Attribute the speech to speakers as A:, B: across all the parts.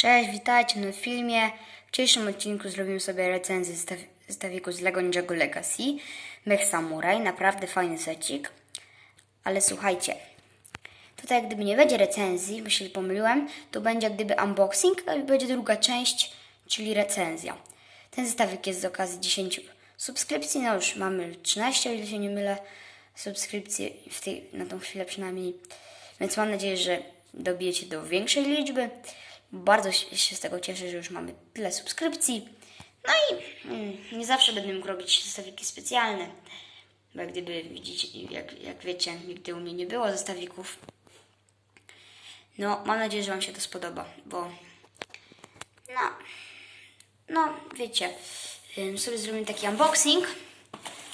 A: Cześć, witajcie na filmie. W dzisiejszym odcinku zrobimy sobie recenzję zestaw- zestawiku z Lego Ninjago Legacy. Mech Samurai, naprawdę fajny secik. Ale słuchajcie, tutaj jak gdyby nie będzie recenzji, bo się pomyliłem, to będzie jak gdyby unboxing, a będzie druga część, czyli recenzja. Ten zestawik jest z okazji 10 subskrypcji, no już mamy 13, o ile się nie mylę, subskrypcji w tej, na tą chwilę przynajmniej. Więc mam nadzieję, że dobijecie do większej liczby. Bardzo się z tego cieszę, że już mamy tyle subskrypcji. No i mm, nie zawsze będę mógł robić zestawiki specjalne. Bo jak gdyby widzicie, jak, jak wiecie, nigdy u mnie nie było zestawików. No, mam nadzieję, że Wam się to spodoba, bo no, no wiecie, sobie zrobimy taki unboxing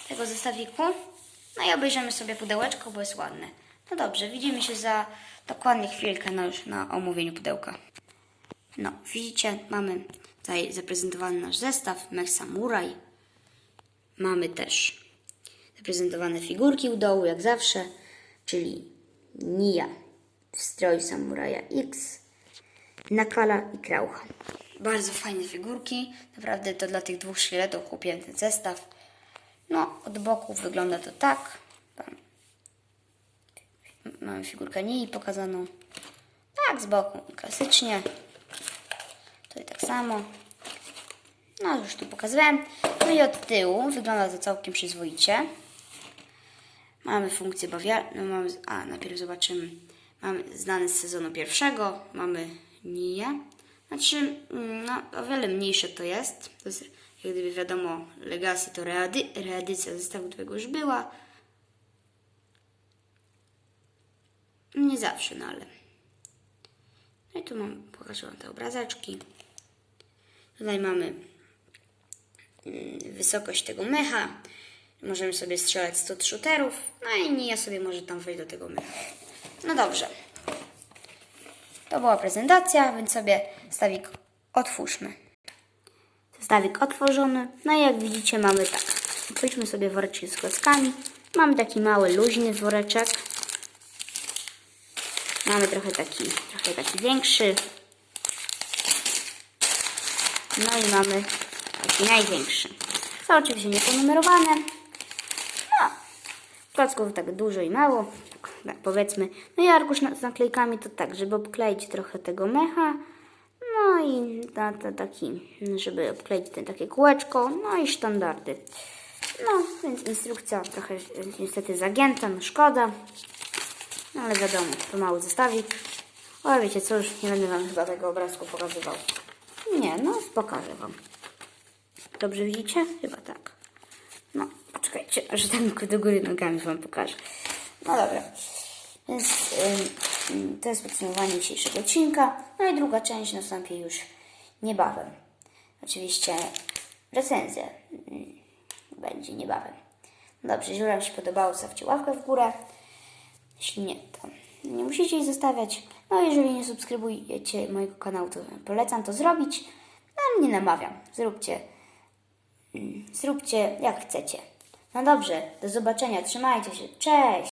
A: tego zestawiku. No i obejrzymy sobie pudełeczko, bo jest ładne. No dobrze, widzimy się za dokładnie chwilkę na, już na omówieniu pudełka. No, widzicie, mamy tutaj zaprezentowany nasz zestaw, mech samuraj. Mamy też zaprezentowane figurki u dołu, jak zawsze, czyli Nia w stroju samuraja X, Nakala i Kraucha. Bardzo fajne figurki, naprawdę to dla tych dwóch szkieletów kupiłem ten zestaw. No, od boku wygląda to tak. Mamy figurkę Nii pokazaną. Tak, z boku, klasycznie. Tutaj tak samo. No, już tu pokazywałem. No i od tyłu wygląda to całkiem przyzwoicie. Mamy funkcję bawialną. No mamy, a, najpierw zobaczymy. Mamy znany z sezonu pierwszego. Mamy Niję. Znaczy, mm, no, o wiele mniejsze to jest. To jest, jak gdyby wiadomo, Legacy to ready, reedycja zestawu, którego już była. Nie zawsze, no ale. No i tu mam, pokażę Wam te obrazeczki. Tutaj mamy mm, wysokość tego mecha. Możemy sobie strzelać 100 shooterów. No i Nia sobie może tam wejść do tego mecha. No dobrze. To była prezentacja, więc sobie stawik otwórzmy. Stawik otworzony. No i jak widzicie mamy tak. Otwórzmy sobie woreczki z klockami. Mamy taki mały, luźny woreczek. Mamy trochę taki, trochę taki większy. No i mamy taki największy. Są oczywiście nieponumerowane. No, klocków tak dużo i mało, tak, tak powiedzmy. No i arkusz na- z naklejkami to tak, żeby obkleić trochę tego mecha. No i na, to taki, żeby obkleić ten takie kółeczko. No i sztandardy. No, więc instrukcja trochę niestety zagięta, no szkoda. No ale wiadomo, to mały zestawik. Ale wiecie co, już nie będę Wam chyba tego obrazku pokazywał. Nie, no pokażę Wam. Dobrze widzicie? Chyba tak. No, poczekajcie, że tak do góry nogami Wam pokażę. No dobra. Więc ym, to jest podsumowanie dzisiejszego odcinka. No i druga część nastąpi już niebawem. Oczywiście recenzja ym, będzie niebawem. Dobrze, jeżeli Wam się podobało, zostawcie łapkę w górę. Jeśli nie, to nie musicie jej zostawiać. No, jeżeli nie subskrybujecie mojego kanału, to polecam to zrobić. No, ale nie namawiam. Zróbcie, mm, zróbcie jak chcecie. No dobrze, do zobaczenia. Trzymajcie się. Cześć!